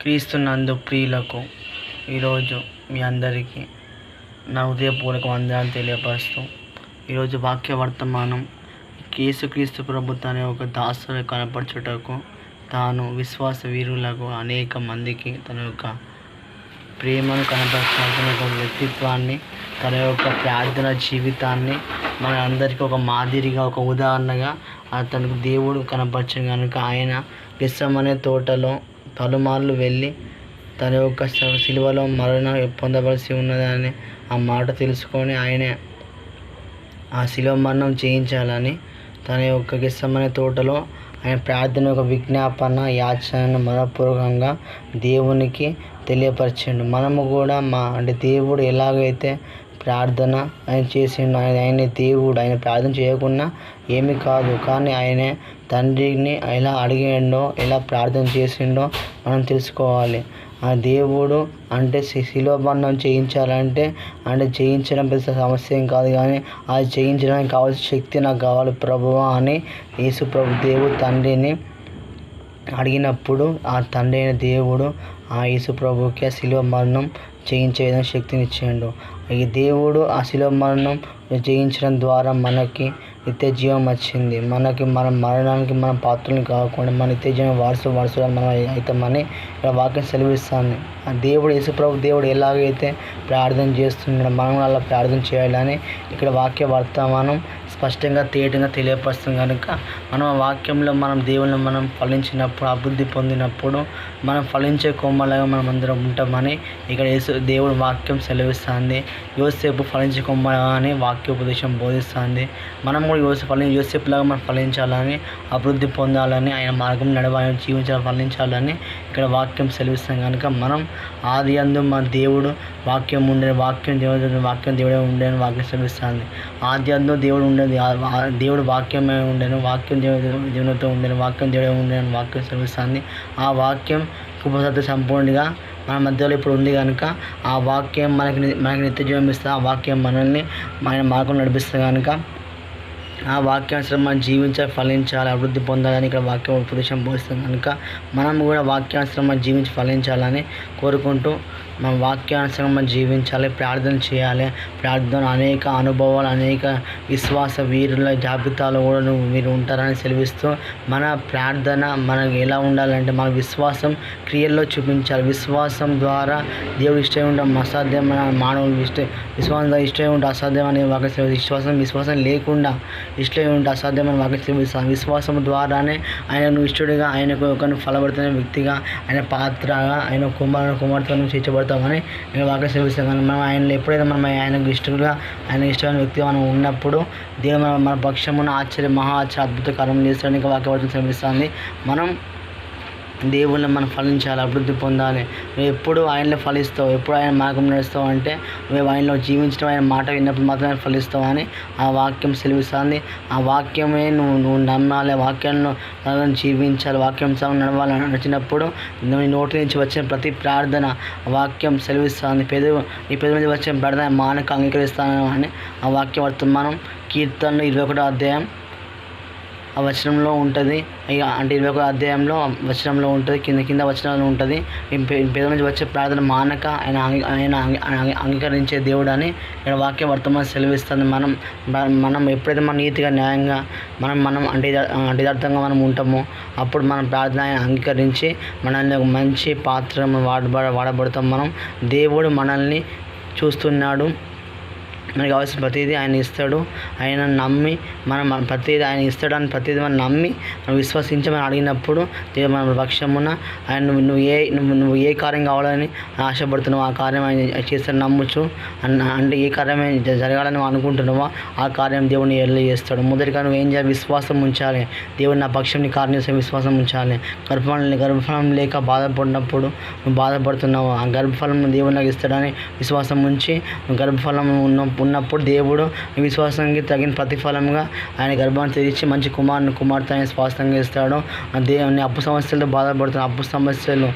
క్రీస్తునందు ప్రియులకు ఈరోజు మీ అందరికీ నా హృదయపూర్వక వందనాలు తెలియపరుస్తూ ఈరోజు వాక్య వర్తమానం కేసుక్రీస్తు ప్రభు అనే ఒక దాసుని కనపరచుటకు తాను విశ్వాస వీరులకు అనేక మందికి తన యొక్క ప్రేమను కనపరచాల్సిన తన వ్యక్తిత్వాన్ని తన యొక్క ప్రార్థన జీవితాన్ని మన అందరికీ ఒక మాదిరిగా ఒక ఉదాహరణగా అతనికి దేవుడు కనపరచను. కనుక ఆయన విశ్వమనే తోటలో పలుమార్లు వెళ్ళి తన యొక్క శ- శిలువలో మరణ పొందవలసి ఉన్నదని ఆ మాట తెలుసుకొని ఆయనే ఆ శిలువ మరణం చేయించాలని తన యొక్క గెస్సమనే తోటలో ఆయన ప్రార్థన యొక్క విజ్ఞాపన యాచనను మనపూర్వకంగా దేవునికి తెలియపరిచిండు. మనము కూడా మా అంటే దేవుడు ఎలాగైతే ప్రార్థన ఆయన చేసిండు. ఆయన ఆయన దేవుడు. ఆయన ప్రార్థన చేయకుండా ఏమీ కాదు. కానీ ఆయనే తండ్రిని ఎలా అడిగిండో ఎలా ప్రార్థన చేసిండో మనం తెలుసుకోవాలి. ఆ దేవుడు అంటే శిలోబంధం చేయించాలంటే అంటే చేయించడం పెద్ద సమస్య ఏం కాదు కానీ అది చేయించడానికి కావాల్సిన శక్తి నాకు కావాలి ప్రభువా అని యేసు ప్రభు దేవుడు తండ్రిని అడిగినప్పుడు ఆ తండ్రి అయిన దేవుడు ఆ యేసు ప్రభుకి ఆ శిలువ మరణం జయించే విధంగా శక్తిని ఇచ్చిండు ఈ దేవుడు ఆ శిలువ మరణం జయించడం ద్వారా మనకి నిత్య జీవం వచ్చింది. మనకి మన మరణానికి మనం పాత్రలు కాకుండా మన నిత్య జీవం వారసు వారసుగా మనం అవుతామని ఇక్కడ వాక్యం సెలవిస్తుంది. ఆ దేవుడు యేసుప్రభు దేవుడు ఎలాగైతే ప్రార్థన చేస్తున్నాడు మనం అలా ప్రార్థన చేయాలని ఇక్కడ వాక్య వర్తమానం స్పష్టంగా తేటగా తెలియపరుస్తుంది కనుక మనం ఆ వాక్యంలో మనం దేవుని మనం ఫలించినప్పుడు అభివృద్ధి పొందినప్పుడు మనం ఫలించే కొమ్మలాగా మనం అందరం ఉంటామని ఇక్కడ యేసు దేవుడు వాక్యం సెలవిస్తుంది. యోసేపు ఫలించే కొమ్మలాగా అని వాక్యోపదేశం బోధిస్తుంది. మనం కూడా యోసేపు ఫలి యోసేపులాగా మనం ఫలించాలని అభివృద్ధి పొందాలని ఆయన మార్గం నడవాలని జీవించాలని ఫలించాలని ఇక్కడ వాక్యం సెలవిస్తాం కనుక మనం ఆది అందు మన దేవుడు వాక్యం ఉండే వాక్యం దేవుడు వాక్యం దేవుడే ఉండేది వాక్యం సెలవిస్తుంది. ఆది అందు దేవుడు ఉండేది దేవుడు వాక్యమే ఉండేను వాక్యం దేవుడు దేవునితో ఉండేను వాక్యం దేవుడే ఉండేని వాక్యం సెలవిస్తుంది. ఆ వాక్యం కృపసత్య సంపూర్ణంగా మన మధ్యలో ఇప్పుడు ఉంది కనుక ఆ వాక్యం మనకి మనకి నిత్య జీవం ఇస్తే ఆ వాక్యం మనల్ని మన మార్గం నడిపిస్తుంది కనుక ఆ వాక్యానుసరం మనం జీవించాలి ఫలించాలి అభివృద్ధి పొందాలని ఇక్కడ వాక్యం ఉపదేశం బోధిస్తుంది. కనుక మనం కూడా వాక్యానుసరం మనం జీవించి ఫలించాలని కోరుకుంటూ మన వాక్యానుసరం మనం జీవించాలి ప్రార్థన చేయాలి. ప్రార్థన అనేక అనుభవాలు అనేక విశ్వాస వీరుల జాబితాలో కూడా నువ్వు మీరు ఉంటారని సెలవిస్తూ మన ప్రార్థన మనకు ఎలా ఉండాలంటే మన విశ్వాసం క్రియల్లో చూపించాలి. విశ్వాసం ద్వారా దేవుడు ఇష్టం ఉంటాం అసాధ్యమైన మానవులు ఇష్ట విశ్వాసం ఇష్టం ఉంటే అసాధ్యం అనే వాక్య విశ్వాసం విశ్వాసం లేకుండా ఇష్టం ఉంటే అసాధ్యమైన వాక్య సెలవిస్తాను విశ్వాసం ద్వారానే ఆయనను ఇష్టడిగా ఆయనకు ఒకరిని ఫలపడుతున్న వ్యక్తిగా ఆయన పాత్రగా ఆయన కుమారుడు కుమార్తెను చేర్చబడుతుంది చేర్చబడతామని నేను వాక్య సెలవిస్తాను మనం ఆయన ఎప్పుడైతే మనం ఆయనకు ఇష్టంగా ఆయన ఇష్టమైన వ్యక్తిగా మనం ఉన్నప్పుడు దేవుడు మన మన పక్షమున ఆశ్చర్య మహా ఆశ్చర్య అద్భుత కార్యం చేస్తానికి వాక్యవర్తం సెలవిస్తుంది. మనం దేవుళ్ళని మనం ఫలించాలి అభివృద్ధి పొందాలి. నువ్వు ఎప్పుడు ఆయనలో ఫలిస్తావు ఎప్పుడు ఆయన మార్గం నడుస్తావు అంటే నువ్వు ఆయనలో జీవించడం ఆయన మాట విన్నప్పుడు మాత్రమే ఫలిస్తావు అని ఆ వాక్యం సెలవిస్తుంది. ఆ వాక్యమే నువ్వు నువ్వు నమ్మాలి వాక్యాలను జీవించాలి వాక్యం సగం నడవాలి నడిచినప్పుడు నీ నోటి నుంచి వచ్చిన ప్రతి ప్రార్థన వాక్యం సెలవిస్తుంది. పెదవి నీ పెదవి నుంచి వచ్చిన ప్రార్థన మానక అంగీకరిస్తాను అని ఆ వాక్యం వర్తమానం కీర్తనలు ఇరవై ఒకటో అధ్యాయం వచనంలో ఉంటుంది. ఇక అంటే ఇరవై ఒక అధ్యాయంలో వచనంలో ఉంటుంది. కింద కింద వచనంలో ఉంటుంది. ఈ పేద నుంచి వచ్చే ప్రార్థన మానక ఆయన ఆయన అంగీకరించే దేవుడు అని ఇక్కడ వాక్య వర్తమానం సెలవిస్తుంది. మనం మనం ఎప్పుడైతే మన నీతిగా న్యాయంగా మనం మనం అంటే అంటే అర్థంగా మనం ఉంటామో అప్పుడు మనం ప్రార్థన ఆయన అంగీకరించి మనల్ని ఒక మంచి పాత్ర వాడబడ వాడబడతాం మనం. దేవుడు మనల్ని చూస్తున్నాడు. మనకి కావాల్సిన ప్రతిదీ ఆయన ఇస్తాడు. ఆయన నమ్మి మనం మన ప్రతిదీ ఆయన ఇస్తాడని ప్రతిదీ మనం నమ్మి మనం విశ్వసించి మనం అడిగినప్పుడు దేవుడు మన పక్షమున ఆయన నువ్వు నువ్వు ఏ నువ్వు నువ్వు ఏ కార్యం కావాలని ఆశపడుతున్నావు ఆ కార్యం ఆయన చేస్తాడు నమ్మచ్చు అన్న అంటే ఏ కార్యం జరగాలని నువ్వు అనుకుంటున్నావో ఆ కార్యం దేవుడిని ఎల్లు చేస్తాడు. మొదటిగా నువ్వు ఏం చేయాలి? విశ్వాసం ఉంచాలి. దేవుడు నా పక్షం నీ కార్యం చేసే విశ్వాసం ఉంచాలి. గర్భఫలం గర్భఫలం లేక బాధపడినప్పుడు నువ్వు బాధపడుతున్నావు? ఆ గర్భఫలం దేవుడు నాకు ఇస్తాడని విశ్వాసం ఉంచి గర్భఫలం ఉన్న ఉన్నప్పుడు దేవుడు విశ్వాసానికి తగిన ప్రతిఫలంగా ఆయన గర్భాన్ని తెరిచి మంచి కుమారుని కుమార్తె ఆయన స్వాస్థంగా ఇస్తాడు. ఆ దేవుని అప్పు సమస్యలతో బాధపడుతున్న అప్పు సమస్యలు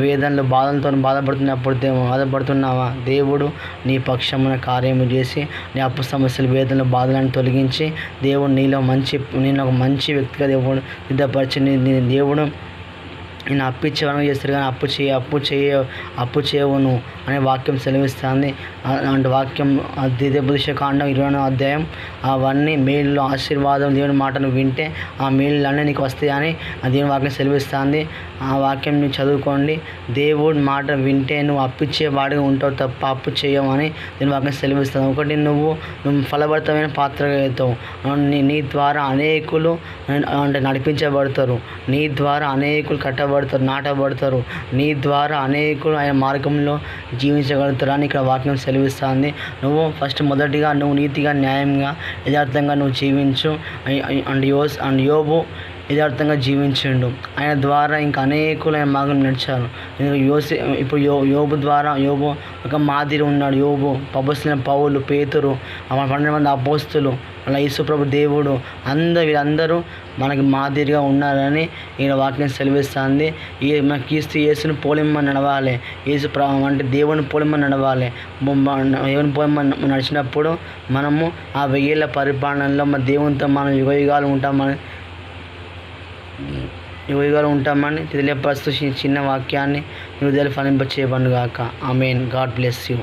వేదనలు బాధలతో బాధపడుతున్నప్పుడు బాధపడుతున్నావా? దేవుడు నీ పక్షమున కార్యము చేసి నీ అప్పు సమస్యలు వేదనలు బాధలను తొలగించి దేవుడు నీలో మంచి నేను ఒక మంచి వ్యక్తిగా దేవుడు సిద్ధపరిచి నీ దేవుడు నేను అప్పు ఇచ్చేవాడిని చేస్తారు కానీ అప్పు చేయ అప్పు చేయ అప్పు చేయవును అనే వాక్యం సెలవిస్తుంది. అలాంటి వాక్యం ద్వితీయ కాండం ఇరవై అధ్యాయం. అవన్నీ మేలులో ఆశీర్వాదం దేవుని మాటను వింటే ఆ మేలులన్నీ నీకు వస్తాయని దేవుని వాక్యం సెలవిస్తుంది. ఆ వాక్యం నువ్వు చదువుకోండి. దేవుడి మాట వింటే నువ్వు అప్పిచ్చే ఇచ్చేవాడిగా ఉంటావు తప్ప అప్పు చేయమని దీని వాక్యం సెలవిస్తుంది. ఒకటి నువ్వు నువ్వు ఫలభరితమైన పాత్ర అవుతావు. నీ నీ ద్వారా అనేకులు అంటే నడిపించబడతారు. నీ ద్వారా అనేకులు కట్టబడతారు నాటబడతారు. నీ ద్వారా అనేకులు ఆయన మార్గంలో జీవించగలుగుతారు అని ఇక్కడ వాక్యం సెలవిస్తుంది. నువ్వు ఫస్ట్ మొదటిగా నువ్వు నీతిగా న్యాయంగా యథార్థంగా నువ్వు జీవించు. అండ్ యోస్ అండ్ యోబు యథార్థంగా జీవించిండు. ఆయన ద్వారా ఇంకా అనేకులు ఆయన మార్గం నడిచారు. యోసి ఇప్పుడు యో యోబు ద్వారా యోబు ఒక మాదిరి ఉన్నాడు. యోబు పబస్సిన పౌలు పేతురు పన్నెండు మంది అపోస్తులు అలా యేసుప్రభు దేవుడు అందరు వీళ్ళందరూ మనకి మాదిరిగా ఉన్నారని ఈయన వాక్యం సెలవిస్తుంది. ఈ మన క్రీస్తు యేసుని పోలిమ్మని నడవాలి. యేసు ప్ర అంటే దేవుని పోలిమ్మని నడవాలి. దేవుని పోలిమ్మని నడిచినప్పుడు మనము ఆ వెయ్యేళ్ళ పరిపాలనలో మన దేవునితో మనం యుగ యుగాలు ఉంటామని యుగయుగాలు ఉంటామని తెలియపరుస్తూ చిన్న వాక్యాన్ని హృదయాలు ఫలింప చేయబడుగాక I mean God bless you.